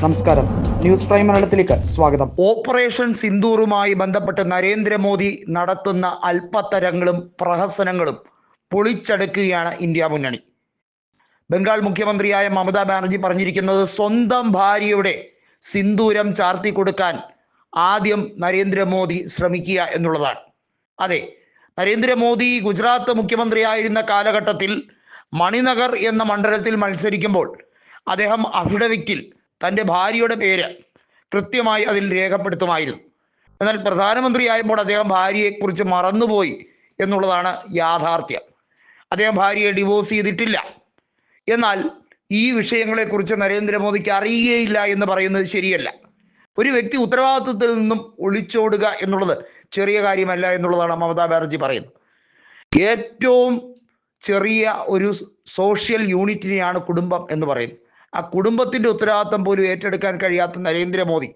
നമസ്കാരം. News prime മലയാളത്തിലേക്ക് സ്വാഗതം. ഓപ്പറേഷൻ സിന്ദൂറുമായി ബന്ധപ്പെട്ട് നരേന്ദ്രമോദി നടത്തുന്ന അല്പത്തരങ്ങളും പ്രഹസനങ്ങളും പൊളിച്ചടുക്കുകയാണ് ഇന്ത്യ മുന്നണി. ബംഗാൾ മുഖ്യമന്ത്രിയായ മമതാ ബാനർജി പറഞ്ഞിരിക്കുന്നത് സ്വന്തം ഭാര്യയുടെ സിന്ദൂരം ചാർത്തി കൊടുക്കാൻ ആദ്യം നരേന്ദ്രമോദി ശ്രമിക്കുക എന്നുള്ളതാണ്. അതെ നരേന്ദ്രമോദി ഗുജറാത്ത് മുഖ്യമന്ത്രിയായിരുന്ന കാലഘട്ടത്തിൽ മണിനഗർ എന്ന മണ്ഡലത്തിൽ മത്സരിക്കുമ്പോൾ അദ്ദേഹം അഫിഡവിറ്റിൽ തന്റെ ഭാര്യയുടെ പേര് കൃത്യമായി അതിൽ രേഖപ്പെടുത്തുമായിരുന്നു. എന്നാൽ പ്രധാനമന്ത്രിയായപ്പോൾ അദ്ദേഹം ഭാര്യയെക്കുറിച്ച് മറന്നുപോയി എന്നുള്ളതാണ് യാഥാർത്ഥ്യം. അദ്ദേഹം ഭാര്യയെ ഡിവോഴ്സ് ചെയ്തിട്ടില്ല. എന്നാൽ ഈ വിഷയങ്ങളെക്കുറിച്ച് നരേന്ദ്രമോദിക്ക് അറിയുകയില്ല എന്ന് പറയുന്നത് ശരിയല്ല. ഒരു വ്യക്തി ഉത്തരവാദിത്വത്തിൽ നിന്നും ഒളിച്ചോടുക എന്നുള്ളത് ചെറിയ കാര്യമല്ല എന്നുള്ളതാണ് മമതാ ബാനർജി പറയുന്നത്. ഏറ്റവും ചെറിയ ഒരു സോഷ്യൽ യൂണിറ്റിനെയാണ് കുടുംബം എന്ന് പറയുന്നത്. ആ കുടുംബത്തിന്റെ ഉത്തരവാദിത്തം പോലും ഏറ്റെടുക്കാൻ കഴിയാത്ത നരേന്ദ്രമോദി.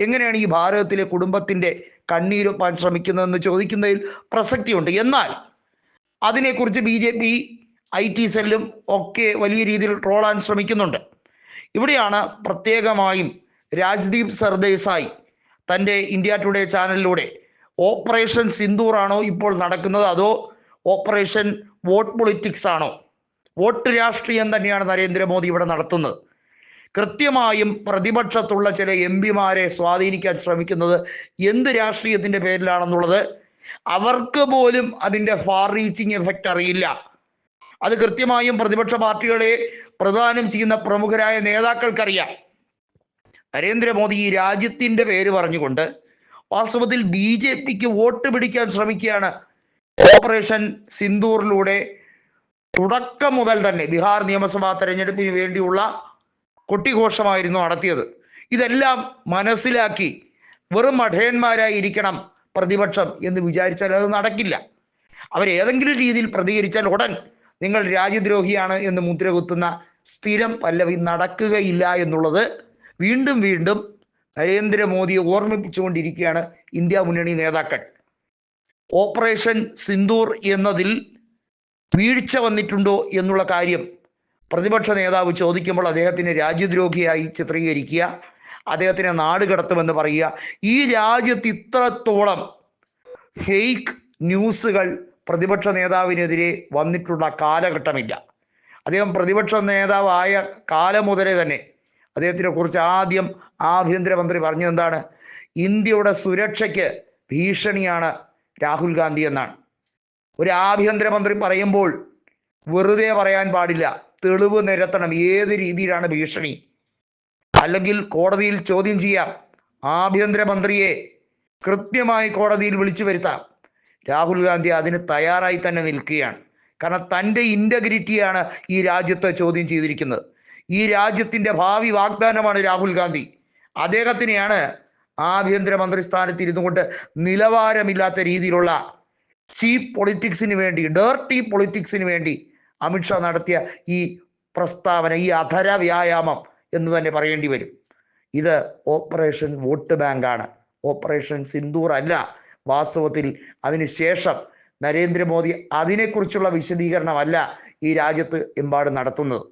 എങ്ങനെയാണ് ഈ ഭാരതത്തിലെ കുടുംബത്തിന്റെ കണ്ണീരൊപ്പാൻ ശ്രമിക്കുന്നതെന്ന് ചോദിക്കുന്നതിൽ പ്രസക്തിയുണ്ട്. എന്നാൽ അതിനെക്കുറിച്ച് B J P I T സെല്ലും ഒക്കെ വലിയ രീതിയിൽ ട്രോളാൻ ശ്രമിക്കുന്നുണ്ട്. ഇവിടെയാണ് പ്രത്യേകമായും രാജ്ദീപ് സർദേശായി തന്റെ ഇന്ത്യ ടുഡേ ചാനലിലൂടെ ഓപ്പറേഷൻ സിന്ദൂറാണോ ഇപ്പോൾ നടക്കുന്നത്? അതോ ഓപ്പറേഷൻ വോട്ട് പൊളിറ്റിക്സ് ആണോ വോട്ട് രാഷ്ട്രീയം തന്നെയാണ് നരേന്ദ്രമോദി ഇവിടെ നടത്തുന്നത്. കൃത്യമായും പ്രതിപക്ഷത്തുള്ള ചില എം പിമാരെ സ്വാധീനിക്കാൻ ശ്രമിക്കുന്നത് എന്ത് രാഷ്ട്രീയത്തിന്റെ പേരിലാണെന്നുള്ളത് അവർക്ക് പോലും അതിന്റെ ഫാർ റീച്ചിങ് എഫക്റ്റ് അറിയില്ല. അത് കൃത്യമായും പ്രതിപക്ഷ പാർട്ടികളെ പ്രദാനം ചെയ്യുന്ന പ്രമുഖരായ നേതാക്കൾക്കറിയാം. നരേന്ദ്രമോദി ഈ രാജ്യത്തിന്റെ പേര് പറഞ്ഞുകൊണ്ട് വാസ്തവത്തിൽ ബി ജെ പിക്ക് വോട്ട് പിടിക്കാൻ ശ്രമിക്കുകയാണ്. ഓപ്പറേഷൻ സിന്ദൂറിലൂടെ തുടക്കം മുതൽ തന്നെ ബീഹാർ നിയമസഭാ തെരഞ്ഞെടുപ്പിന് വേണ്ടിയുള്ള കൊട്ടിഘോഷമായിരുന്നു നടത്തിയത്. ഇതെല്ലാം മനസ്സിലാക്കി വെറും മഠയന്മാരായി ഇരിക്കണം പ്രതിപക്ഷം എന്ന് വിചാരിച്ചാൽ അത് നടക്കില്ല. അവരേതെങ്കിലും രീതിയിൽ പ്രതികരിച്ചാൽ ഉടൻ നിങ്ങൾ രാജ്യദ്രോഹിയാണ് എന്ന് മുദ്രകുത്തുന്ന സ്ഥിരം പല്ലവി നടക്കുകയില്ല എന്നുള്ളത് വീണ്ടും വീണ്ടും നരേന്ദ്രമോദിയെ ഓർമ്മിപ്പിച്ചുകൊണ്ടിരിക്കുകയാണ് ഇന്ത്യ മുന്നണി നേതാക്കൾ. ഓപ്പറേഷൻ സിന്ദൂർ എന്നതിൽ വീഴ്ച വന്നിട്ടുണ്ടോ എന്നുള്ള കാര്യം പ്രതിപക്ഷ നേതാവ് ചോദിക്കുമ്പോൾ അദ്ദേഹത്തിനെ രാജ്യദ്രോഹിയായി ചിത്രീകരിക്കുക അദ്ദേഹത്തിനെ നാട് കടത്തുമെന്ന് പറയുക. ഈ രാജ്യത്ത് ഇത്രത്തോളം ഫേക്ക് ന്യൂസുകൾ പ്രതിപക്ഷ നേതാവിനെതിരെ വന്നിട്ടുള്ള കാലഘട്ടമില്ല. അദ്ദേഹം പ്രതിപക്ഷ നേതാവായ കാലം മുതലേ തന്നെ അദ്ദേഹത്തിനെ കുറിച്ച് ആദ്യം ആഭ്യന്തരമന്ത്രി പറഞ്ഞത് എന്താണ് ഇന്ത്യയുടെ സുരക്ഷയ്ക്ക് ഭീഷണിയാണ് രാഹുൽ ഗാന്ധി എന്നാണ്. ഒരു ആഭ്യന്തരമന്ത്രി പറയുമ്പോൾ വെറുതെ പറയാൻ പാടില്ല. തെളിവ് നിരത്തണം. ഏത് രീതിയിലാണ് ഭീഷണി? അല്ലെങ്കിൽ കോടതിയിൽ ചോദ്യം ചെയ്യാം. ആഭ്യന്തരമന്ത്രിയെ കൃത്യമായി കോടതിയിൽ വിളിച്ചു വരുത്താം. രാഹുൽ ഗാന്ധി അതിന് തയ്യാറായി തന്നെ നിൽക്കുകയാണ്. കാരണം തന്റെ ഇന്റഗ്രിറ്റിയാണ് ഈ രാജ്യത്തെ ചോദ്യം ചെയ്തിരിക്കുന്നത്. ഈ രാജ്യത്തിന്റെ ഭാവി വാഗ്ദാനമാണ് രാഹുൽ ഗാന്ധി. അദ്ദേഹത്തിനെയാണ് ആഭ്യന്തരമന്ത്രി സ്ഥാനത്ത് ഇരുന്നു കൊണ്ട് നിലവാരമില്ലാത്ത രീതിയിലുള്ള ചീപ്പ് പൊളിറ്റിക്സിന് വേണ്ടി ഡേർട്ടി പൊളിറ്റിക്സിന് വേണ്ടി അമിത്ഷാ നടത്തിയ ഈ പ്രസ്താവന ഈ അധര വ്യായാമം എന്ന് തന്നെ പറയേണ്ടി വരും. ഇത് ഓപ്പറേഷൻ വോട്ട് ബാങ്കാണ്. ഓപ്പറേഷൻ സിന്ദൂർ അല്ല. വാസ്തവത്തിൽ അതിനുശേഷം നരേന്ദ്രമോദി അതിനെക്കുറിച്ചുള്ള വിശദീകരണമല്ല ഈ രാജ്യത്ത് എമ്പാടും നടത്തുന്നത്.